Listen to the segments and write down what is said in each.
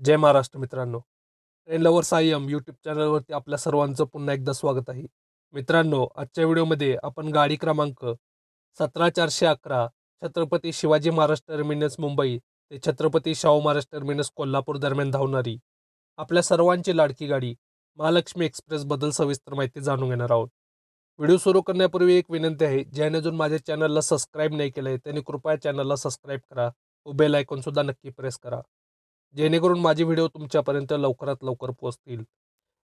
जय महाराष्ट्र मित्रांनो. Train lover Sayam YouTube चॅनलवरती आपल्या सर्वांचं पुन्हा एकदा स्वागत आहे. मित्रांनो आजच्या व्हिडिओमध्ये आपण गाडी क्रमांक सतरा चारशे अकरा छत्रपती शिवाजी महाराज टर्मिनस मुंबई ते छत्रपती शाहू महाराज टर्मिनस कोल्हापूर दरम्यान धावणारी आपल्या सर्वांची लाडकी गाडी महालक्ष्मी एक्सप्रेसबद्दल सविस्तर माहिती जाणून घेणार आहोत. व्हिडिओ सुरू करण्यापूर्वी एक विनंती आहे ज्याने अजून माझ्या चॅनलला सबस्क्राईब नाही केलं आहे त्यांनी कृपया चॅनलला सबस्क्राईब करा व बेल आयकॉनसुद्धा नक्की प्रेस करा. जेणेकरून माझे व्हिडिओ तुमच्यापर्यंत लवकरात लवकर पोहोचतील.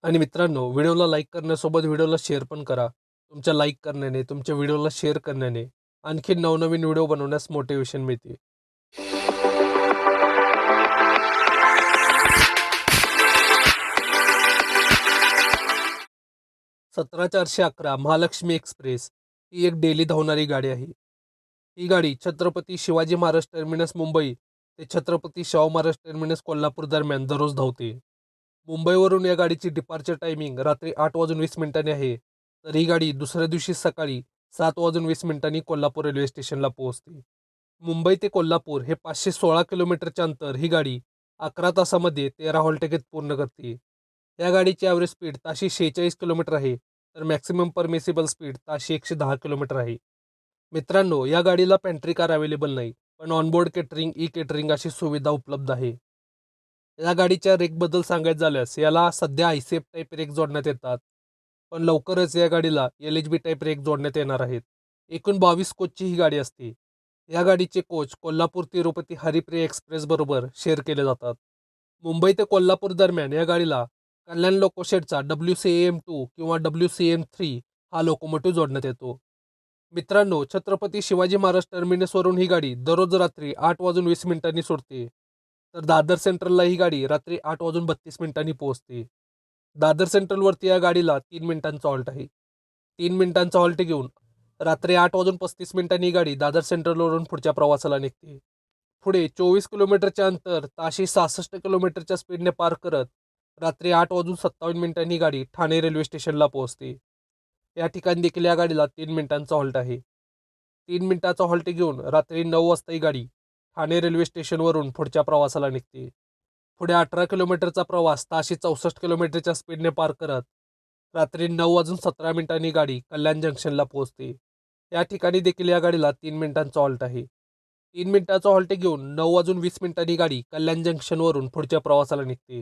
आणि मित्रांनो व्हिडिओला लाईक करण्यासोबत व्हिडिओला शेअर पण करा. तुमच्या लाईक करण्याने तुमच्या व्हिडिओला शेअर करण्याने आणखी नवनवीन व्हिडिओ बनवण्यास मोटिवेशन मिळते. सतरा चारशे अकरा महालक्ष्मी एक्सप्रेस ही एक डेली धावणारी गाडी आहे. ही गाडी छत्रपती शिवाजी महाराज टर्मिनस मुंबई ते छत्रपती शाहू महाराज टर्मिनस कोल्हापूर दरम्यान दररोज धावते. मुंबईवरून या गाडीची डिपार्चर टायमिंग रात्री आठ वाजून वीस मिनिटांनी आहे. तर ही गाडी दुसऱ्या दिवशी सकाळी सात वाजून वीस मिनिटांनी कोल्हापूर रेल्वे स्टेशनला पोहोचते. मुंबई ते कोल्हापूर हे पाचशे सोळा किलोमीटरचे अंतर ही गाडी अकरा तासामध्ये तेरा हॉलटेकेत पूर्ण करते. या गाडीची ॲव्हरेज स्पीड ताशी शेहेचाळीस किलोमीटर आहे. तर मॅक्सिमम परमिसिबल स्पीड ताशी एकशे दहा किलोमीटर आहे. मित्रांनो या गाडीला पॅन्ट्री कार अवेलेबल नाही. पण ऑनबोर्ड केटरिंग ई केटरिंग अशी सुविधा उपलब्ध आहे. या गाडीच्या रेकबद्दल सांगायचं झाल्यास याला सध्या आयसेफ टाईप रेक जोडण्यात येतात. पण लवकरच या गाडीला L H B type rake जोडण्यात येणार आहेत. एकूण बावीस कोचची ही गाडी असते. या गाडीचे कोच कोल्हापूर तिरुपती हरिप्रिया एक्सप्रेस बरोबर शेअर केले जातात. मुंबई ते कोल्हापूर दरम्यान या गाडीला कल्याण लोकोशेडचा डब्ल्यू सी एम टू किंवा डब्ल्यू सी एम थ्री हा लोकोमोटिव्ह जोडण्यात येतो. मित्रांनो छत्रपती शिवाजी महाराज टर्मिनसवरून ही गाडी दररोज रात्री आठ वाजून वीस मिनिटांनी सुटते तर दादर सेंट्रलला ही गाडी रात्री आठ वाजून बत्तीस मिनिटांनी पोहोचते. दादर सेंट्रलवरती या गाडीला तीन मिनिटांचा हॉल्ट आहे. तीन मिनिटांचा हॉल्ट घेऊन रात्री आठ वाजून पस्तीस मिनिटांनी ही गाडी दादर सेंट्रलवरून पुढच्या प्रवासाला निघते. पुढे चोवीस किलोमीटरचे अंतर ताशी सहासष्ट किलोमीटरच्या स्पीडने पार करत रात्री आठ वाजून सत्तावन्न मिनिटांनी गाडी ठाणे रेल्वे स्टेशनला पोहोचते. या ठिकाणी देखील या गाडीला तीन मिनिटांचा हॉल्ट आहे. तीन मिनिटाचा हॉल्ट घेऊन रात्री नऊ वाजता ही गाडी ठाणे रेल्वे स्टेशनवरून पुढच्या प्रवासाला निघते. पुढे अठरा किलोमीटरचा प्रवास ताशी चौसष्ट किलोमीटरच्या स्पीडने पार करत रात्री नऊ वाजून सतरा मिनिटांनी गाडी कल्याण जंक्शनला पोहोचते. या ठिकाणी देखील या गाडीला तीन मिनिटांचा हॉल्ट आहे. तीन मिनिटाचा हॉल्ट घेऊन नऊ वाजून वीस मिनिटांनी गाडी कल्याण जंक्शनवरून पुढच्या प्रवासाला निघते.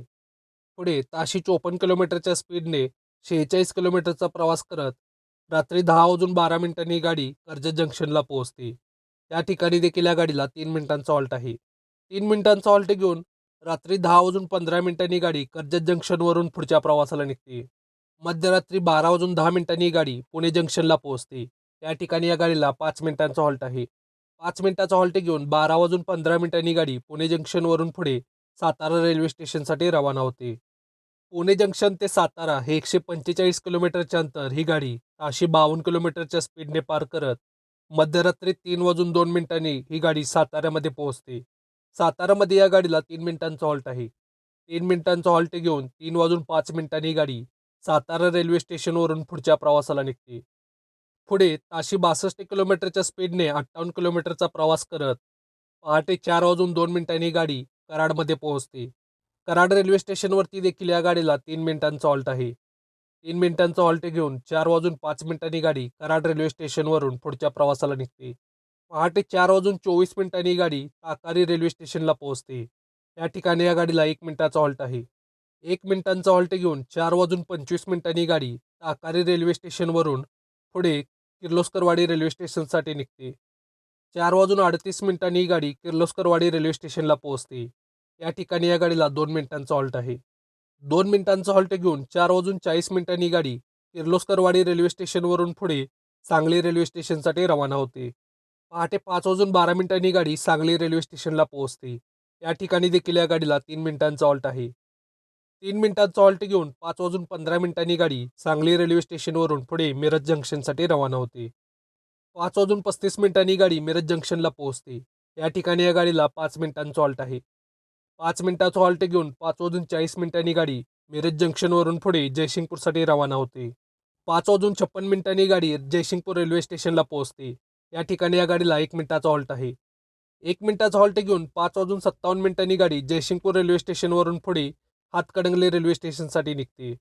पुढे ताशी चोपन्न किलोमीटरच्या स्पीडने शेहेचाळीस किलोमीटरचा प्रवास करत रात्री दहा वाजून बारा मिनिटांनी गाडी कर्जत जंक्शनला पोहोचते. या ठिकाणी देखील या गाडीला तीन मिनिटांचा हॉल्ट आहे. तीन मिनिटांचा हॉल्ट घेऊन रात्री दहा वाजून पंधरा मिनिटांनी गाडी कर्जत जंक्शनवरून पुढच्या प्रवासाला निघते. मध्यरात्री बारा वाजून दहा मिनिटांनी गाडी पुणे जंक्शनला पोहोचते. त्या ठिकाणी या गाडीला पाच मिनिटांचा हॉल्ट आहे. पाच मिनिटाचा हॉल्ट घेऊन बारा वाजून पंधरा मिनिटांनी गाडी पुणे जंक्शनवरून पुढे सातारा रेल्वे स्टेशनसाठी रवाना होते. पुणे जंक्शन ते सातारा हे एकशे पंचेचाळीस किलोमीटरचे अंतर. ही गाडी ताशी बावन्न किलोमीटरच्या स्पीडने पार करत मध्यरात्री तीन वाजून दोन मिनिटांनी ही गाडी साताऱ्यामध्ये पोहोचते. सातारामध्ये या गाडीला तीन मिनिटांचा हॉल्ट आहे. तीन मिनिटांचा हॉल्ट घेऊन तीन वाजून पाच मिनिटांनी ही गाडी सातारा रेल्वे स्टेशनवरून पुढच्या प्रवासाला निघते. पुढे ताशी बासष्ट किलोमीटरच्या स्पीडने अठ्ठावन्न किलोमीटरचा प्रवास करत पहाटे चार वाजून दोन मिनिटांनी ही गाडी कराडमध्ये पोहोचते. कराड रेल्वे स्टेशनवरती देखील या गाडीला तीन मिनिटांचा हॉल्ट आहे. तीन मिनिटांचा हॉल्ट घेऊन चार वाजून पाच मिनिटांनी गाडी कराड रेल्वे स्टेशनवरून पुढच्या प्रवासाला निघते. पहाटे चार वाजून चोवीस मिनिटांनी गाडी ताकारी रेल्वे स्टेशनला पोहोचते. या ठिकाणी या गाडीला एक मिनिटाचा हॉल्ट आहे. एक मिनिटांचा हॉल्ट घेऊन चार वाजून पंचवीस मिनिटांनी गाडी ताकारी रेल्वे स्टेशनवरून पुढे किर्लोस्करवाडी रेल्वे स्टेशनसाठी निघते. चार वाजून अडतीस मिनिटांनी ही गाडी किर्लोस्करवाडी रेल्वे स्टेशनला पोहोचते. या ठिकाणी या गाडीला दोन मिनिटांचा हॉल्ट आहे. दोन मिनिटांचा हॉल्ट घेऊन चार वाजून चाळीस मिनिटांनी गाडी किर्लोस्करवाडी रेल्वे स्टेशनवरून पुढे सांगली रेल्वे स्टेशनसाठी रवाना होते. पहाटे पाच वाजून बारा मिनिटांनी गाडी सांगली रेल्वे स्टेशनला पोहोचते. या ठिकाणी देखील या गाडीला तीन मिनिटांचा हॉल्ट आहे. तीन मिनिटांचा हॉल्ट घेऊन पाच वाजून पंधरा मिनिटांनी गाडी सांगली रेल्वे स्टेशनवरून पुढे मिरज जंक्शनसाठी रवाना होते. पाच वाजून पस्तीस मिनिटांनी गाडी मिरज जंक्शनला पोहोचते. या ठिकाणी या गाडीला पाच मिनिटांचा हॉल्ट आहे. पाच मिनिटाचा हॉल्ट घेऊन पाच वाजून चाळीस मिनिटांनी गाडी मिरज जंक्शनवरून पुढे जयसिंगपूरसाठी रवाना होते. पाच वाजून छप्पन मिनिटांनी गाडी जयसिंगपूर रेल्वे स्टेशनला पोहोचते. या ठिकाणी या गाडीला एक मिनिटाचा हॉल्ट आहे. एक मिनिटाचा हॉल्ट घेऊन पाच वाजून सत्तावन्न मिनिटांनी गाडी जयसिंगपूर रेल्वे स्टेशनवरून पुढे हातकडंगले रेल्वे स्टेशनसाठी निघते.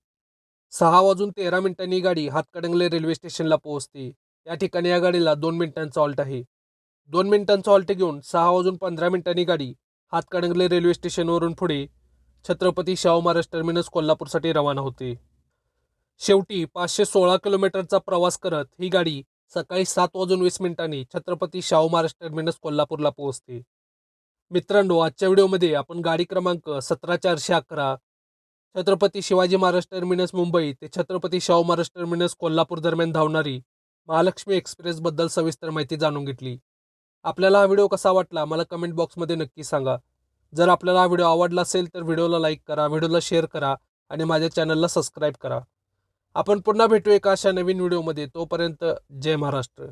सहा वाजून तेरा मिनिटांनी गाडी हातकडंगले रेल्वे स्टेशनला पोहोचते. या ठिकाणी या गाडीला दोन मिनिटांचा हॉल्ट आहे. दोन मिनिटांचा हॉल्ट घेऊन सहा वाजून पंधरा मिनिटांनी गाडी हातकणंगले रेल्वे स्टेशनवरून पुढे छत्रपती शाहू महाराज टर्मिनस कोल्हापूरसाठी रवाना होते. शेवटी पाचशे सोळा किलोमीटरचा प्रवास करत ही गाडी सकाळी सात वाजून वीस मिनिटांनी छत्रपती शाहू महाराज टर्मिनस कोल्हापूरला पोहोचते. मित्रांनो आजच्या व्हिडिओमध्ये आपण गाडी क्रमांक सतरा चारशे अकरा छत्रपती शिवाजी महाराज टर्मिनस मुंबई ते छत्रपती शाहू महाराज टर्मिनस कोल्हापूर दरम्यान धावणारी महालक्ष्मी एक्सप्रेसबद्दल सविस्तर माहिती जाणून घेतली. आपल्याला हा व्हिडिओ कसा वाटला मला कमेंट बॉक्समध्ये नक्की सांगा. जर आपल्याला हा व्हिडिओ आवडला असेल तर व्हिडिओला लाईक करा व्हिडिओला शेअर करा आणि माझ्या चॅनलला सबस्क्राईब करा. आपण पुन्हा भेटू एका अशा नवीन व्हिडिओमध्ये तोपर्यंत जय महाराष्ट्र.